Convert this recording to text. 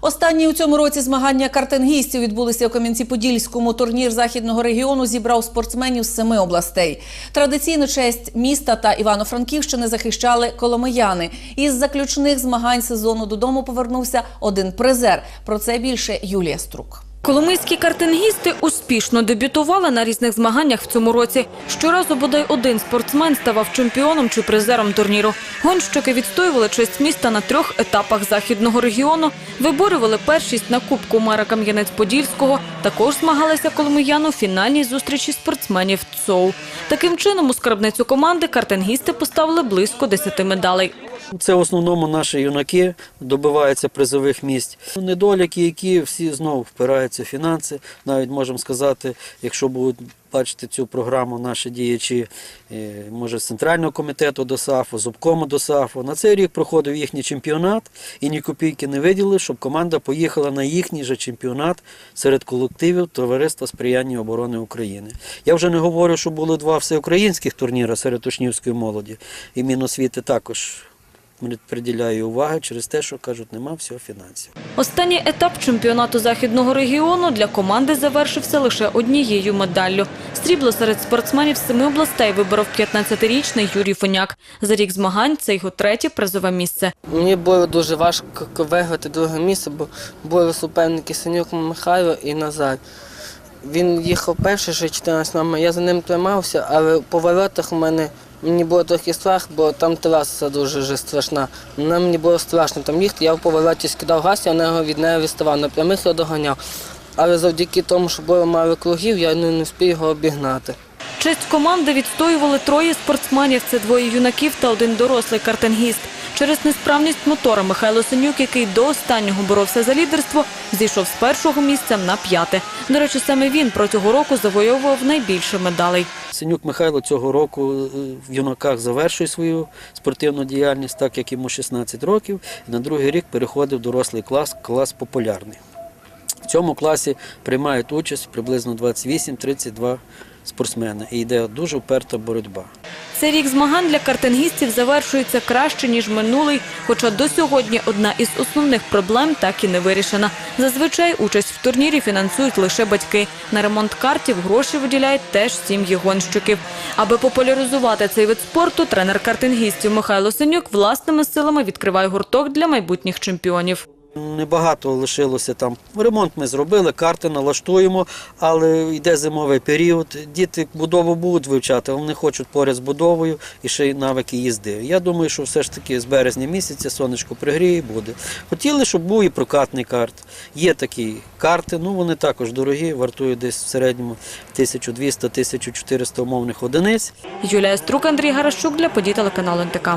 Останні у цьому році змагання картингістів відбулися у Кам'янці-Подільському. Турнір західного регіону зібрав спортсменів з семи областей. Традиційну честь міста та Івано-Франківщини захищали коломияни. Із заключних змагань сезону додому повернувся один призер. Про це більше Юлія Струк. Коломийські картингісти успішно дебютували на різних змаганнях в цьому році. Щоразу бодай один спортсмен ставав чемпіоном чи призером турніру. Гонщики відстоювали честь міста на трьох етапах західного регіону, виборювали першість на Кубку мера Кам'янець-Подільського. Також змагалися коломияни у фінальній зустрічі спортсменів ЦОУ. Таким чином, у скарбницю команди картингісти поставили близько 10 медалей. Це в основному наші юнаки добиваються призових місць. Недоліки, які всі знову впираються в фінанси. Навіть можемо сказати, якщо будуть бачити цю програму наші діячі, е, може з центрального комітету до САФу, з обкому до САФу. На цей рік проходив їхній чемпіонат і ні копійки не виділили, щоб команда поїхала на їхній же чемпіонат серед колективів Товариства сприяння оборони України. Я вже не говорю, що були два всеукраїнських турніри серед учнівської молоді, і Міносвіти також приділяю уваги через те, що кажуть, нема всього фінансів. Останній етап чемпіонату західного регіону для команди завершився лише однією медаллю. Срібло серед спортсменів з семи областей виборов 15-річний Юрій Фоняк. За рік змагань це його третє призове місце. Мені було дуже важко виграти друге місце, бо були суперники Синюк Михайло і Назар. Він їхав перший, ще 14 нами, я за ним тримався, але по воротах у мене мені було трохи страх, бо там траса дуже вже страшна. Мені було страшно там їхати, я в повороті скидав газ, я від неї відставав, на прямих його доганяв. Але завдяки тому, що було мало кругів, я не встиг його обігнати. Честь команди відстоювали троє спортсменів. Це двоє юнаків та один дорослий картингіст. Через несправність мотора Михайло Синюк, який до останнього боровся за лідерство, зійшов з першого місця на п'яте. До речі, саме він протягом року завойовував найбільше медалей. Синюк Михайло цього року е, в юнаках завершує свою спортивну діяльність, так як йому 16 років, і на другий рік переходив в дорослий клас, клас популярний. В цьому класі приймають участь приблизно 28-32 спортсмени і йде дуже вперта боротьба. Цей рік змагань для картингістів завершується краще, ніж минулий, хоча до сьогодні одна із основних проблем так і не вирішена. Зазвичай участь в турнірі фінансують лише батьки. На ремонт картів гроші виділяють теж сім'ї гонщиків. Аби популяризувати цей вид спорту, тренер картингістів Михайло Синюк власними силами відкриває гурток для майбутніх чемпіонів. Небагато лишилося там. Ремонт ми зробили, карти налаштуємо, але йде зимовий період. Діти будову будуть вивчати, вони хочуть поряд з будовою і ще й навики їзди. Я думаю, що все ж таки з березня місяця сонечко пригріє і буде. Хотіли, щоб був і прокатний карт. Є такі карти, ну вони також дорогі, вартують десь в середньому 1200-1400 умовних одиниць. Юлія Струк, Андрій Гарашчук для подій телеканалу НТК.